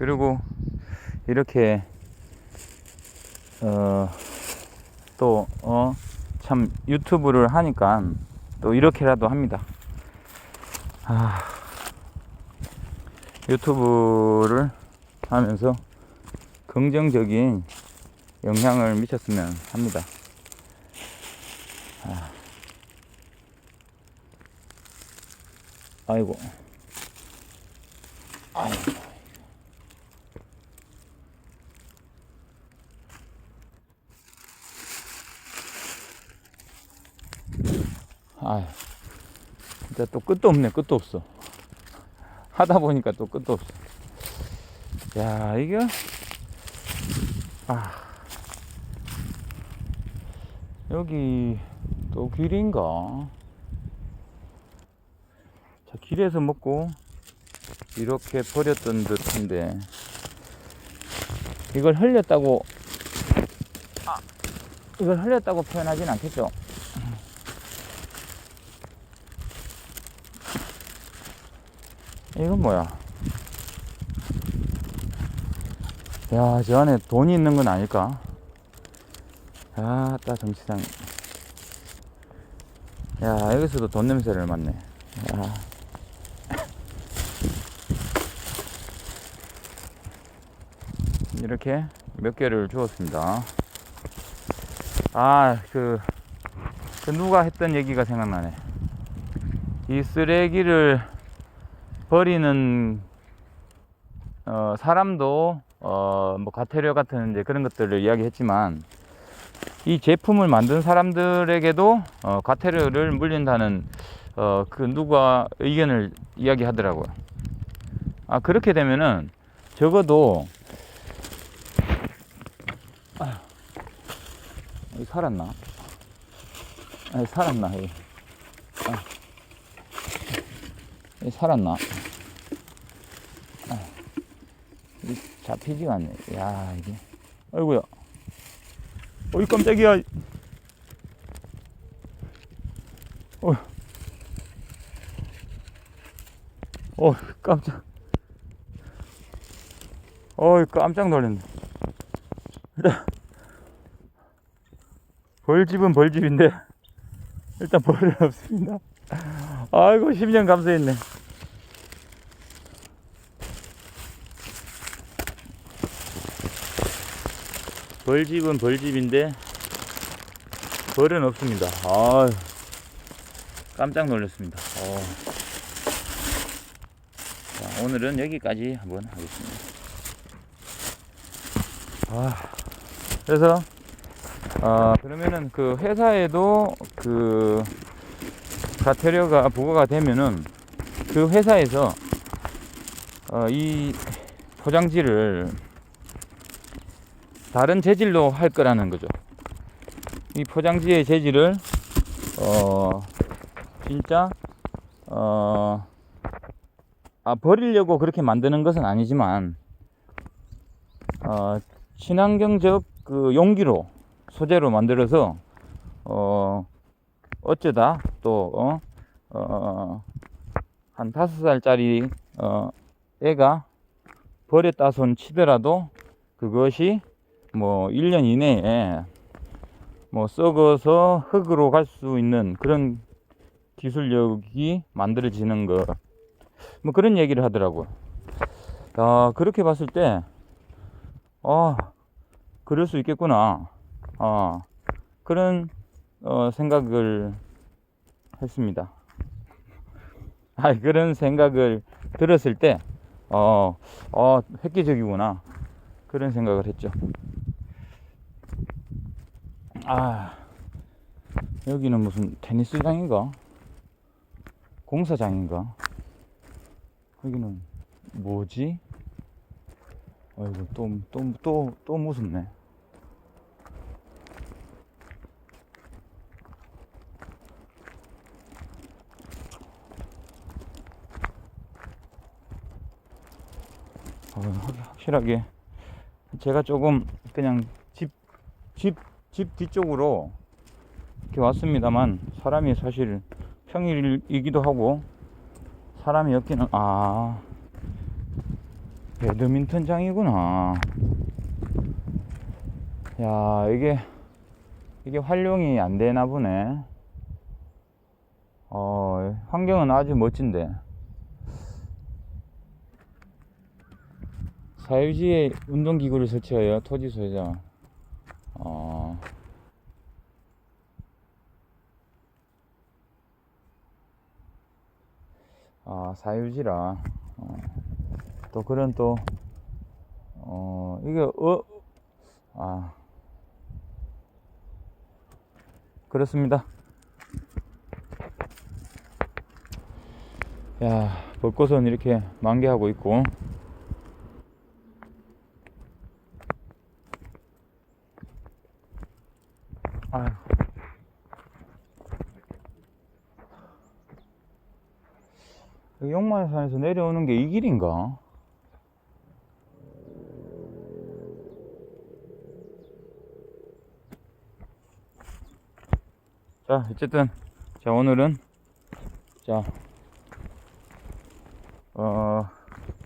그리고 이렇게 어, 또, 어, 참 유튜브를 하니까 또 이렇게라도 합니다. 아, 유튜브를 하면서 긍정적인 영향을 미쳤으면 합니다. 아. 아이고. 아이고. 아휴. 진짜 또 끝도 없네, 끝도 없어. 하다 보니까 또 끝도 없어. 야, 이게, 아. 여기 또 길인가? 자, 길에서 먹고 이렇게 버렸던 듯한데 이걸 흘렸다고 아, 이걸 흘렸다고 표현하진 않겠죠? 이건 뭐야? 야, 저 안에 돈이 있는 건 아닐까? 아, 따 정치상. 야, 여기서도 돈 냄새를 맡네. 야. 이렇게 몇 개를 주었습니다. 아, 그, 그 누가 했던 얘기가 생각나네. 이 쓰레기를 버리는 어, 사람도 어, 뭐 과태료 같은 이제 그런 것들을 이야기했지만 이 제품을 만든 사람들에게도 어, 과태료를 물린다는 어, 그 누가 의견을 이야기하더라고요. 아 그렇게 되면은 적어도 여기 살았나? 아니 살았나? 여기. 아, 여기 살았나? 아, 이 잡히지가 않네. 야 이게. 아이고야. 어이 깜짝이야. 어. 어 깜짝. 어이 깜짝 놀랐네. 일단 벌집은 벌집인데 일단 벌은 없습니다. 아이고 10년 감수했네. 벌집은 벌집인데 벌은 없습니다. 아 깜짝 놀랐습니다. 어. 자, 오늘은 여기까지 한번 하겠습니다. 아, 그래서 아, 그러면은 그 회사에도 그 과태료가 부과가 되면은 그 회사에서 어, 이 포장지를 다른 재질로 할 거라는 거죠. 이 포장지의 재질을 어 진짜 어 아, 버리려고 그렇게 만드는 것은 아니지만 어 친환경적 그 용기로 소재로 만들어서 어 어쩌다 또 어, 어, 한 다섯 살짜리 어, 애가 버렸다 손 치더라도 그것이 뭐 1년 이내에 뭐 썩어서 흙으로 갈 수 있는 그런 기술력이 만들어지는 거. 뭐 그런 얘기를 하더라고요. 아, 그렇게 봤을 때, 아, 그럴 수 있겠구나. 아, 그런, 어, 생각을 했습니다. 아, 그런 생각을 들었을 때, 어, 어, 획기적이구나. 그런 생각을 했죠. 아, 여기는 무슨 테니스장인가? 공사장인가? 여기는 뭐지? 아이고, 또, 또, 또, 또 무섭네. 확- 확실하게 제가 조금 그냥 집, 집, 집 뒤쪽으로 이렇게 왔습니다만 사람이 사실 평일이기도 하고 사람이 없기는 아 배드민턴장이구나. 야, 이게, 이게 활용이 안 되나 보네. 어, 환경은 아주 멋진데. 사유지에 운동기구를 설치하여 토지 소유자, 어, 아, 사유지라. 어, 또 그런 또, 어, 이게, 어, 아, 그렇습니다. 야, 벚꽃은 이렇게 만개하고 있고, 아휴. 여기 용마산에서 내려오는 게 이 길인가? 자, 어쨌든, 자, 오늘은, 자, 어,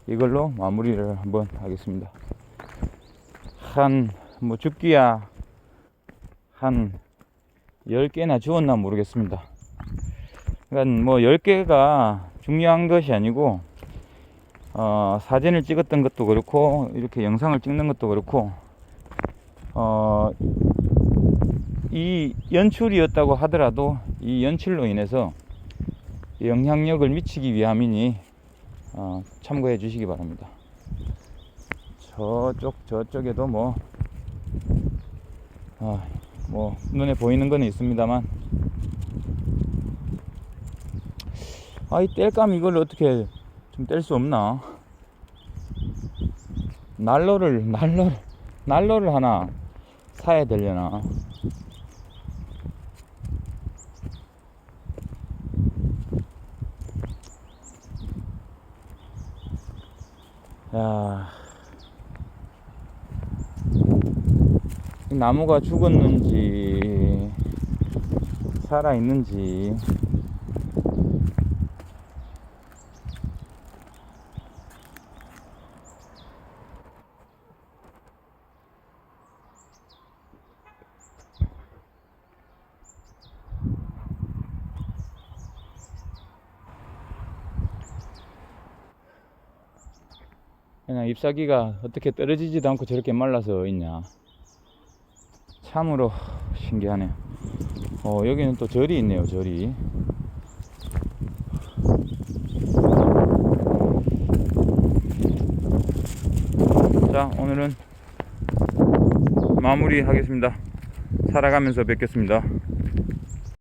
이걸로 마무리를 한번 하겠습니다. 한, 뭐, 죽기야, 한 10개나 주웠나 모르겠습니다. 그러니까 뭐 10개가 중요한 것이 아니고 어, 사진을 찍었던 것도 그렇고 이렇게 영상을 찍는 것도 그렇고 어, 이 연출이었다고 하더라도 이 연출로 인해서 영향력을 미치기 위함이니 어, 참고해 주시기 바랍니다. 저쪽 저쪽에도 뭐 아, 뭐 눈에 보이는 건 있습니다만. 아 이 뗄감 이걸 어떻게 좀 뗄 수 없나? 난로를 난로 난로를 하나 사야 되려나? 야 나무가 죽었는지 살아 있는지. 그냥 잎사귀가 어떻게 떨어지지도 않고 저렇게 말라서 있냐 참으로 신기하네요. 어, 여기는 또 절이 있네요, 절이. 자, 오늘은 마무리 하겠습니다. 살아가면서 뵙겠습니다.